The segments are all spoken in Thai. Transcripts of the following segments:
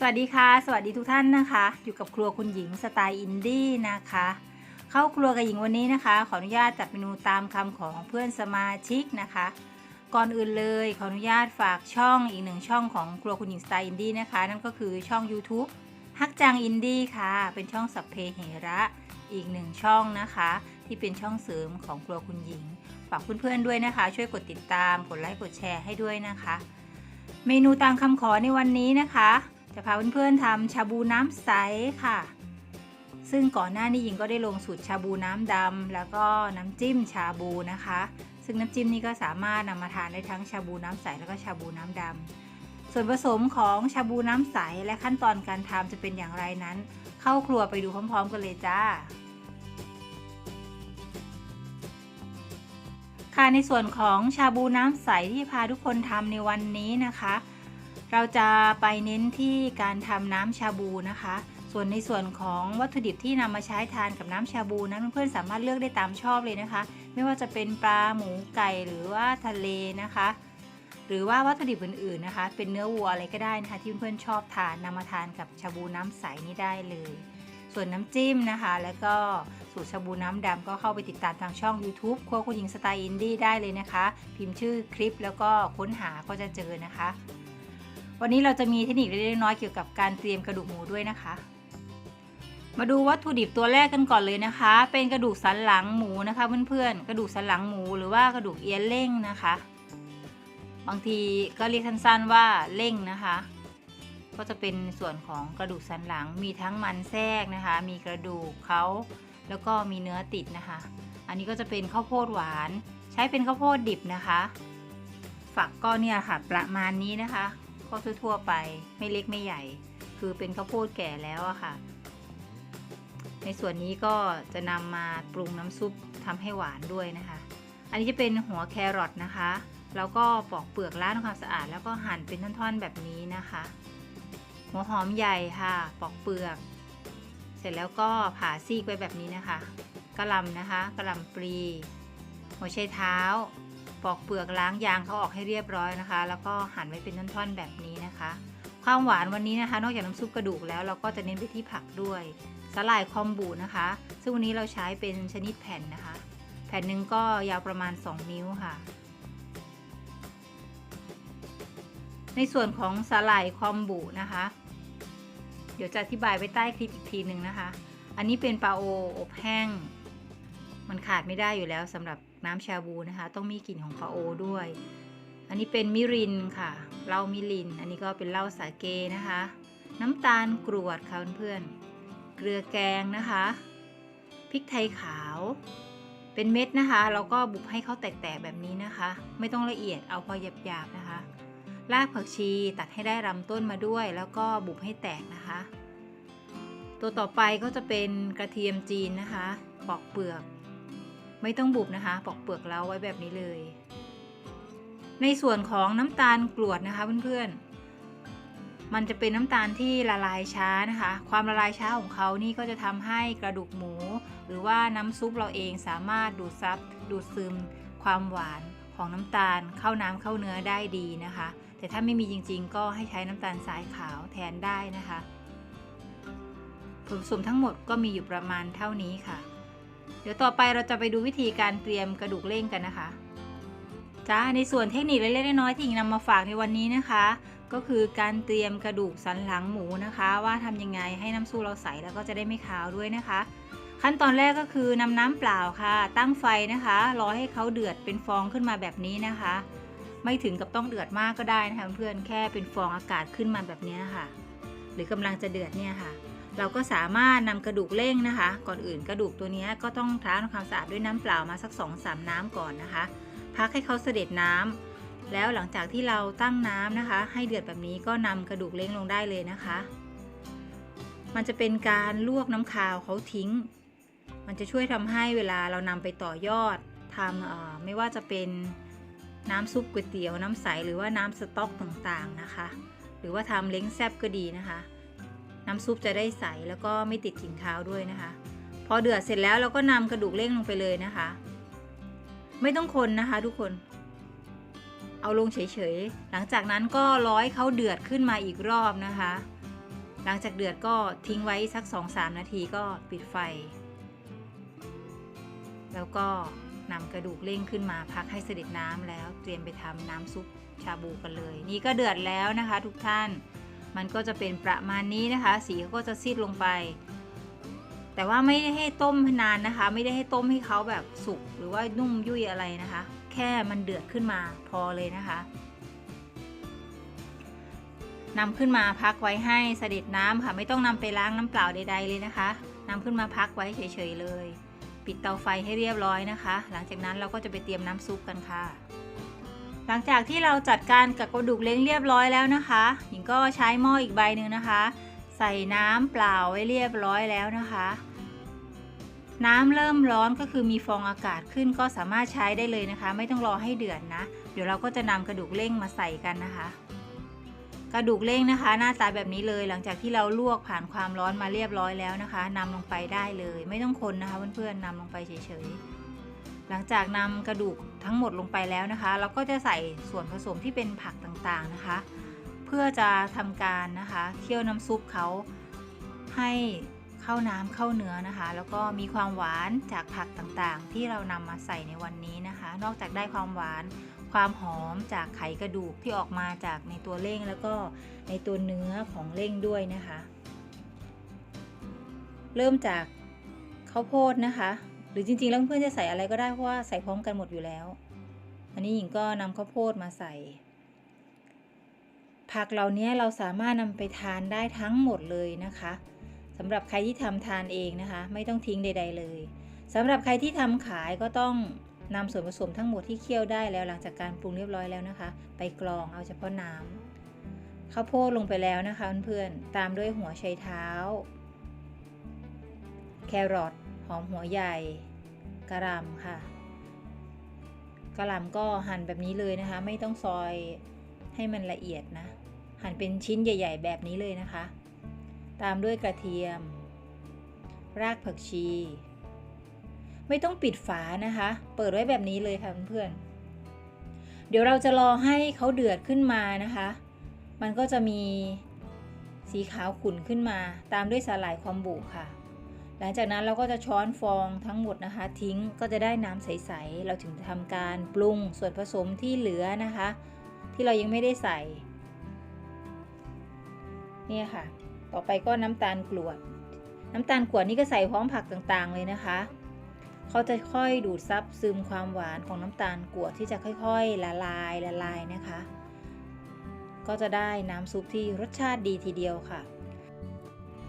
สวัสดีค่ะ สวัสดีทุกท่านนะคะ อยู่กับครัวคุณหญิงสไตล์อินดี้นะคะ เข้าครัวกับหญิงวันนี้นะคะ ขออนุญาตจัดเมนูตามคำของเพื่อนสมาชิกนะคะ ก่อนอื่นเลยขออนุญาตฝากช่องอีกหนึ่งช่องของครัวคุณหญิงสไตล์อินดี้นะคะ นั่นก็คือช่อง YouTube ฮักจังอินดี้ค่ะ เป็นช่องสัพเพเหระอีกหนึ่งช่องนะคะ ที่เป็นช่องเสริมของครัวคุณหญิง ฝากเพื่อนๆด้วยนะคะ ช่วยกดติดตามกดไลค์กดแชร์ให้ด้วยนะคะ เมนูตามคำขอในวันนี้นะคะ จะพาเพื่อนๆทำชาบูน้ำใสค่ะ ซึ่งก่อนหน้านี้หญิงก็ได้ลงสูตรชาบูน้ำดำแล้วก็น้ำจิ้มชาบูนะคะ ซึ่งน้ำจิ้มนี้ก็สามารถนำมาทานได้ทั้งชาบูน้ำใสแล้วก็ชาบูน้ำดำส่วนผสมของชาบูน้ำใสและขั้นตอนการทำจะเป็นอย่างไรนั้น เข้าครัวไปดูพร้อม ๆ กันเลยจ้าค่ะในส่วนของชาบูน้ำใสที่พาทุกคนทำในวันนี้นะคะ เราจะไปเน้นที่การทำน้ำชาบูนะคะ ส่วนในส่วนของวัตถุดิบที่นำมาใช้ทานกับน้ำชาบูนั้นเพื่อนๆสามารถเลือกได้ตามชอบเลยนะคะ ไม่ว่าจะเป็นปลาหมูไก่หรือว่าทะเลนะคะ หรือว่าวัตถุดิบอื่นๆนะคะ เป็นเนื้อวัวอะไรก็ได้นะคะที่เพื่อนๆชอบทานนำมาทานกับชาบูน้ำใสนี้ได้เลยส่วนน้ำจิ้มนะคะ แล้วก็สูตรชาบูน้ำดำก็เข้าไปติดตามทางช่อง YouTube ครัวคุณหญิงสไตล์อินดี้ได้เลยนะคะ พิมพ์ชื่อคลิปแล้วก็ค้นหาก็จะเจอนะคะ วันนี้เราจะมีเทคนิคเล็กๆน้อยๆเกี่ยวกับการเตรียมกระดูกหมูด้วยนะคะ มาดูวัตถุดิบตัวแรกกันก่อนเลยนะคะ เป็นกระดูกสันหลังหมูนะคะเพื่อนๆ กระดูกสันหลังหมูหรือว่ากระดูกเอียนเล่งนะคะ บางทีก็เรียกสั้นๆว่าเล่งนะคะ ก็จะเป็นส่วนของกระดูกสันหลัง มีทั้งมันแทรกนะคะ มีกระดูกเขาแล้วก็มีเนื้อติดนะคะ อันนี้ก็จะเป็นข้าวโพดหวาน ใช้เป็นข้าวโพดดิบนะคะ ฝักก็เนี่ยค่ะประมาณนี้นะคะ ก็ทั่วๆไปไม่เล็กไม่ใหญ่ คือเป็นข้าวโพดแก่แล้วอะค่ะ ในส่วนนี้ก็จะนำมาปรุงน้ำซุปทำให้หวานด้วยนะคะ อันนี้จะเป็นหัวแครอทนะคะ แล้วก็ปอกเปลือกล้างทำความสะอาด แล้วก็หั่นเป็นท่อนๆแบบนี้นะคะ หัวหอมใหญ่ค่ะ ปอกเปลือก เสร็จแล้วก็ผ่าซีกไว้แบบนี้นะคะกระลำนะคะกระลำปลีหัวไชเท้า ปอกเปลือกล้างยางเขาออกให้เรียบร้อยนะคะ แล้วก็หั่นไว้เป็นท่อนๆแบบนี้นะคะ ความหวานวันนี้นะคะ นอกจากน้ำซุปกระดูกแล้วเราก็จะเน้นไปที่ผักด้วยสลายคอมบูนะคะ ซึ่งวันนี้เราใช้เป็นชนิดแผ่นนะคะ แผ่นหนึ่งก็ยาวประมาณ 2 นิ้วค่ะ ในส่วนของสลายคอมบูนะคะ เดี๋ยวจะอธิบายไว้ใต้คลิปอีกทีหนึ่งนะคะ อันนี้เป็นปลาโออบแห้ง มันขาดไม่ได้อยู่แล้วสำหรับ น้ำชาบูนะคะ ต้องมีกลิ่นของปลาโอด้วย อันนี้เป็นมิรินค่ะเหล้ามิริน อันนี้ก็เป็นเหล้าสาเกนะคะ น้ำตาลกรวดค่ะเพื่อนๆเกลือแกงนะคะพริกไทยขาว เป็นเม็ดนะคะเราก็บุบให้เขาแตกๆแบบนี้นะคะ ไม่ต้องละเอียดเอาพอหยาบๆนะคะรากผักชีตัดให้ได้ลำต้นมาด้วย แล้วก็บุบให้แตกนะคะ ตัวต่อไปก็จะเป็นกระเทียมจีนนะคะ ปอกเปลือก ไม่ต้องบุบนะคะ ปอกเปลือกแล้วไว้แบบนี้เลย ในส่วนของน้ำตาลกรวดนะคะเพื่อนๆ มันจะเป็นน้ำตาลที่ละลายช้านะคะ ความละลายช้าของเขานี่ก็จะทำให้กระดูกหมู หรือว่าน้ำซุปเราเองสามารถดูดซับดูดซึม ความหวานของน้ำตาลเข้าน้ำเข้าเนื้อได้ดีนะคะ แต่ถ้าไม่มีจริงๆ ก็ให้ใช้น้ำตาลทรายขาวแทนได้นะคะผลผสมทั้งหมดก็มีอยู่ประมาณเท่านี้ค่ะ ดี๋ยวต่อไปเราจะไปดูวิธีการเตรียมกระดูกเล่งกันนะคะจ้าในส่วนเทคนิคเล็กๆน้อยๆที่หญิงนำมาฝากในวันนี้นะคะ ก็คือการเตรียมกระดูกสันหลังหมูนะคะ ว่าทำยังไงให้น้ำซุปเราใสแล้วก็จะได้ไม่คาวด้วยนะคะ ขั้นตอนแรกก็คือนำน้ำเปล่าค่ะ ตั้งไฟนะคะรอให้เขาเดือดเป็นฟองขึ้นมาแบบนี้นะคะ ไม่ถึงกับต้องเดือดมากก็ได้นะคะเพื่อนแค่เป็นฟองอากาศขึ้นมาแบบนี้ค่ะ หรือกำลังจะเดือดเนี่ยค่ะ เราก็สามารถนำกระดูกเล่งนะคะ ก่อนอื่นกระดูกตัวนี้ก็ต้องล้าทำความสะอาดด้วยน้ำเปล่ามาสัก2อสามน้ำก่อนนะคะ พักให้เขาเสด็จน้ำแล้วหลังจากที่เราตั้งน้ำนะคะ ให้เดือดแบบนี้ก็นำกระดูกเล้งลงได้เลยนะคะ มันจะเป็นการลวกน้ำคาวเขาทิ้ง มันจะช่วยทำให้เวลาเรานำไปต่อยอดทำไม่ว่าจะเป็นน้ำซุปก๋วยเตี๋ยวน้ำใสหรือว่าน้ำสต๊อกต่างๆนะคะ หรือว่าทำเล้งแซบก็ดีนะคะ น้ำซุปจะได้ใสแล้วก็ไม่ติดกลิ่นคาวด้วยนะคะ พอเดือดเสร็จแล้วเราก็นำกระดูกเล้งลงไปเลยนะคะ ไม่ต้องคนนะคะทุกคน เอาลงเฉยๆ หลังจากนั้นก็ร้อยเขาเดือดขึ้นมาอีกรอบนะคะ หลังจากเดือดก็ทิ้งไว้สัก 2-3 นาทีก็ปิดไฟ แล้วก็นำกระดูกเล่งขึ้นมาพักให้เสด็จน้ำแล้วเตรียมไปทำน้ำซุปชาบูกันเลย นี่ก็เดือดแล้วนะคะ ทุกท่าน มันก็จะเป็นประมาณนี้นะคะ สีเขาก็จะซีดลงไป แต่ว่าไม่ได้ให้ต้มนานนะคะ ไม่ได้ให้ต้มให้เขาแบบสุกหรือว่านุ่มยุ่ยอะไรนะคะ แค่มันเดือดขึ้นมาพอเลยนะคะนำขึ้นมาพักไว้ให้เสด็จน้ำค่ะ ไม่ต้องนำไปล้างน้ำเปล่าใด ๆ เลยนะคะนำขึ้นมาพักไว้เฉยๆเลย ปิดเตาไฟให้เรียบร้อยนะคะ หลังจากนั้นเราก็จะไปเตรียมน้ำซุปกันค่ะ หลังจากที่เราจัดการกับกระดูกเล้งเรียบร้อยแล้วนะคะ หญิงก็ใช้หม้ออีกใบหนึ่งนะคะ ใส่น้ำเปล่าไว้เรียบร้อยแล้วนะคะ น้ำเริ่มร้อนก็คือมีฟองอากาศขึ้นก็สามารถใช้ได้เลยนะคะ ไม่ต้องรอให้เดือดนะ เดี๋ยวเราก็จะนำกระดูกเล้งมาใส่กันนะคะ กระดูกเล้งนะคะ หน้าตาแบบนี้เลย หลังจากที่เราลวกผ่านความร้อนมาเรียบร้อยแล้วนะคะนำลงไปได้เลย ไม่ต้องคนนะคะเพื่อนๆนำลงไปเฉยๆ หลังจากนำกระดูกทั้งหมดลงไปแล้วนะคะ เราก็จะใส่ส่วนผสมที่เป็นผักต่างๆนะคะ เพื่อจะทำการนะคะเคี่ยวน้ำซุปเขาให้เข้าน้ำเข้าเนื้อนะคะ แล้วก็มีความหวานจากผักต่างๆ ที่เรานำมาใส่ในวันนี้นะคะ นอกจากได้ความหวานความหอมจากไขกระดูกที่ออกมาจากในตัวเล่งแล้วก็ในตัวเนื้อของเล่งด้วยนะคะ เริ่มจากข้าวโพดนะคะ รือจริงๆ แล้วเพื่อนจะใส่อะไรก็ได้เพราะว่าใส่พร้อมกันหมดอยู่แล้ว อันนี้หญิงก็นำข้าวโพดมาใส่ ผักเหล่านี้เราสามารถนำไปทานได้ทั้งหมดเลยนะคะสำหรับใครที่ทำทานเองนะคะ ไม่ต้องทิ้งใด ๆ เลยสำหรับใครที่ทำขายก็ต้องนำส่วนผสมทั้งหมดที่เคี่ยวได้แล้วหลังจากการปรุงเรียบร้อยแล้วนะคะ ไปกรองเอาเฉพาะน้ำข้าวโพดลงไปแล้วนะคะเพื่อนๆตามด้วยหัวไชเท้า แครอท หอมหัวใหญ่กระหล่ำค่ะกระหล่ำก็หั่นแบบนี้เลยนะคะ ไม่ต้องซอยให้มันละเอียดนะ หั่นเป็นชิ้นใหญ่ ๆ แบบนี้เลยนะคะ ตามด้วยกระเทียม รากผักชี ไม่ต้องปิดฝานะคะ เปิดไว้แบบนี้เลยค่ะเพื่อนๆเดี๋ยวเราจะรอให้เขาเดือดขึ้นมานะคะ มันก็จะมีสีขาวขุ่นขึ้นมา ตามด้วยสาหร่ายความบุค่ะ หลังจากนั้นเราก็จะช้อนฟองทั้งหมดนะคะ ทิ้งก็จะได้น้ำใสๆ เราถึงจะทำการปรุงส่วนผสมที่เหลือนะคะ ที่เรายังไม่ได้ใส่ เนี่ยค่ะ ต่อไปก็น้ำตาลกรวด น้ำตาลกรวดนี่ก็ใส่พร้อมผักต่างๆเลยนะคะ เขาจะค่อยดูดซับซึมความหวานของน้ำตาลกรวดที่จะค่อยๆ ละลายละลายนะคะ ก็จะได้น้ำซุปที่รสชาติดีทีเดียวค่ะ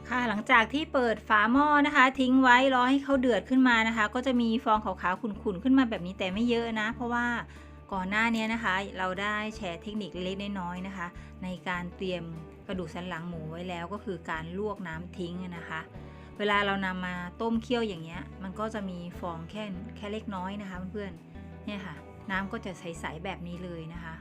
ค่ะหลังจากที่เปิดฝาหม้อนะคะ ทิ้งไว้รอให้เขาเดือดขึ้นมานะคะ ก็จะมีฟองขาวๆขุ่นๆขึ้นมาแบบนี้แต่ไม่เยอะนะ เพราะว่าก่อนหน้านี้นะคะ เราได้แชร์เทคนิคเล็กๆน้อยๆนะคะ ในการเตรียมกระดูกสันหลังหมูไว้แล้วก็คือการลวกน้ำทิ้งนะคะ เวลาเรานำมาต้มเคี่ยวอย่างเงี้ย มันก็จะมีฟองแค่แค่เล็กน้อยนะคะเพื่อนๆเนี่ยค่ะ น้ำก็จะใสๆแบบนี้เลยนะคะ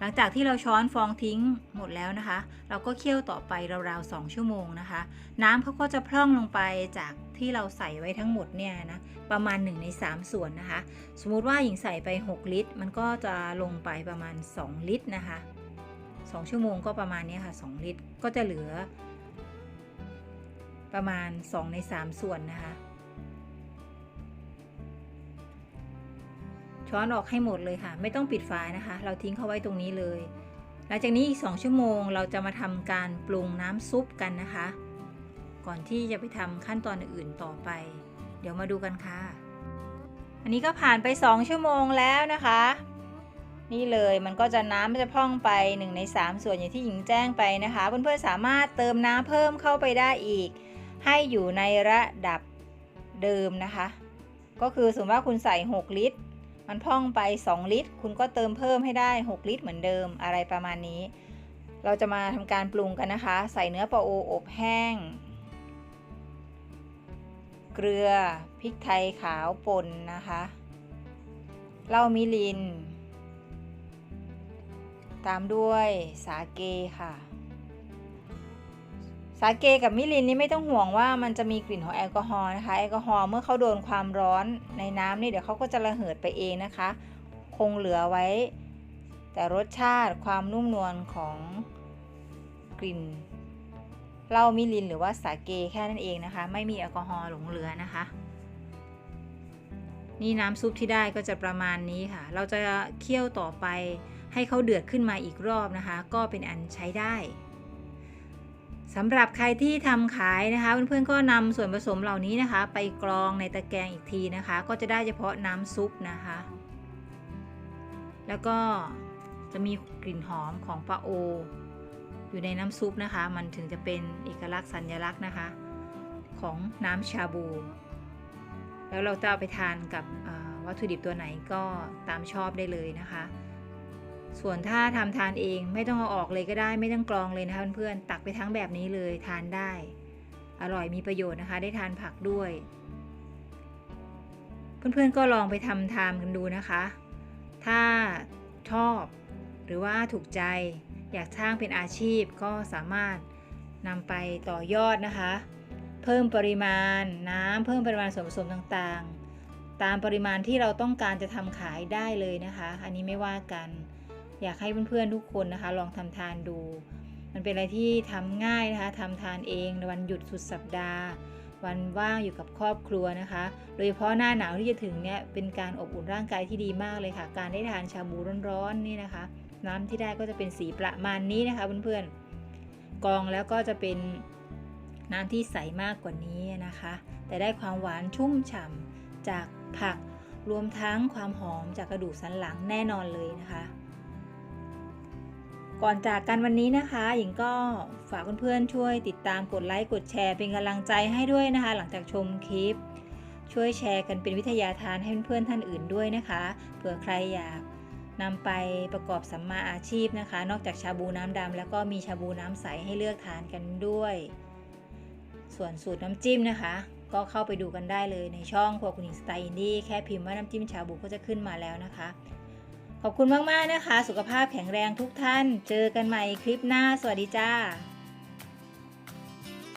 หลังจากที่เราช้อนฟองทิ้งหมดแล้วนะคะ เราก็เคี่ยวต่อไปราวๆ2ชั่วโมงนะคะ น้ำเขาก็จะพร่องลงไปจากที่เราใส่ไว้ทั้งหมดเนี่ยนะประมาณ1ใน3 ส่วนนะคะ สมมุติว่าหญิงใส่ไป 6 ลิตร มันก็จะลงไปประมาณ 2 ลิตรนะคะ 2 ชั่วโมงก็ประมาณนี้ค่ะ 2 ลิตรก็จะเหลือ ประมาณ 2 ใน 3 ส่วนนะคะ ช้อนออกให้หมดเลยค่ะ ไม่ต้องปิดฝานะคะ เราทิ้งเขาไว้ตรงนี้เลย หลังจากนี้อีก 2 ชั่วโมง เราจะมาทำการปรุงน้ำซุปกันนะคะ ก่อนที่จะไปทำขั้นตอนอื่นต่อไป เดี๋ยวมาดูกันค่ะ อันนี้ก็ผ่านไป 2 ชั่วโมงแล้วนะคะ นี่เลยมันก็จะน้ำมันจะพร่องไป 1 ใน 3 ส่วนอย่างที่หญิงแจ้งไปนะคะ เพื่อนๆสามารถเติมน้ำเพิ่มเข้าไปได้อีก ให้อยู่ในระดับเดิมนะคะ ก็คือสมมติว่าคุณใส่ 6 ลิตร มันพ่องไป 2 ลิตร คุณก็เติมเพิ่มให้ได้ 6 ลิตรเหมือนเดิมอะไรประมาณนี้ เราจะมาทำการปรุงกันนะคะ ใส่เนื้อปลาโออบแห้ง เกลือพริกไทยขาวป่นนะคะเหล้ามิลิน ตามด้วยสาเกค่ะ สาเกกับมิลินนี่ไม่ต้องห่วงว่ามันจะมีกลิ่นของแอลกอฮอล์นะคะ แอลกอฮอล์เมื่อเขาโดนความร้อนในน้ำนี่เดี๋ยวเขาก็จะระเหิดไปเองนะคะ คงเหลือไว้ แต่รสชาติความนุ่มนวลของกลิ่นเหล้ามิรินหรือว่าสาเกแค่นั้นเองนะคะ ไม่มีแอลกอฮอล์หลงเหลือนะคะ นี่น้ำซุปที่ได้ก็จะประมาณนี้ค่ะ เราจะเคี่ยวต่อไปให้เขาเดือดขึ้นมาอีกรอบนะคะ ก็เป็นอันใช้ได้ สำหรับใครที่ทำขายนะคะเพื่อนๆก็นำส่วนผสมเหล่านี้นะคะ ไปกรองในตะแกรงอีกทีนะคะ ก็จะได้เฉพาะน้ำซุปนะคะ แล้วก็จะมีกลิ่นหอมของปลาโอ อยู่ในน้ำซุปนะคะ มันถึงจะเป็นเอกลักษณ์สัญลักษณ์นะคะ ของน้ำชาบู แล้วเราจะเอาไปทานกับวัตถุดิบตัวไหนก็ตามชอบได้เลยนะคะ ส่วนถ้าทำทานเองไม่ต้องเอาออกเลยก็ได้ไม่ต้องกรองเลยนะคะเพื่อนๆตักไปทั้งแบบนี้เลยทานได้ อร่อยมีประโยชน์นะคะ ได้ทานผักด้วย เพื่อนๆก็ลองไปทำทานกันดูนะคะ ถ้าชอบหรือว่าถูกใจอยากสร้างเป็นอาชีพก็สามารถนำไปต่อยอดนะคะ เพิ่มปริมาณน้ำเพิ่มปริมาณส่วนผสมต่างๆ ตามปริมาณที่เราต้องการจะทำขายได้เลยนะคะ อันนี้ไม่ว่ากัน อยากให้เพื่อนๆทุกคนนะคะ ลองทำทานดู มันเป็นอะไรที่ทำง่ายนะคะทำทานเองในวันหยุดสุดสัปดาห์ วันว่างอยู่กับครอบครัวนะคะ โดยเฉพาะหน้าหนาวที่จะถึงเนี่ยเป็นการอบอุ่นร่างกายที่ดีมากเลยค่ะ การได้ทานชาบูร้อนๆนี่นะคะ น้ำที่ได้ก็จะเป็นสีประมาณนี้นะคะเพื่อนๆกองแล้วก็จะเป็นน้ำที่ใสมากกว่านี้นะคะ แต่ได้ความหวานชุ่มฉ่ำจากผักรวมทั้งความหอมจากกระดูกสันหลังแน่นอนเลยนะคะ ก่อนจากกันวันนี้นะคะหญิงก็ฝากเพื่อนๆช่วยติดตามกดไลค์กดแชร์เป็นกำลังใจให้ด้วยนะคะ หลังจากชมคลิป ช่วยแชร์กันเป็นวิทยาทานให้เพื่อนๆท่านอื่นด้วยนะคะเผื่อใครอยากนำไปประกอบสัมมาอาชีพนะคะ นอกจากชาบูน้ำดำแล้วก็มีชาบูน้ำใสให้เลือกทานกันด้วย ส่วนสูตรน้ำจิ้มนะคะ ก็เข้าไปดูกันได้เลยในช่องครัวคุณหญิงสไตล์อินดี้แค่พิมพ์ว่าน้ำจิ้มชาบูก็จะขึ้นมาแล้วนะคะ ขอบคุณมาก ๆ นะคะ สุขภาพแข็งแรงทุกท่าน เจอกันใหม่คลิปหน้า สวัสดีจ้า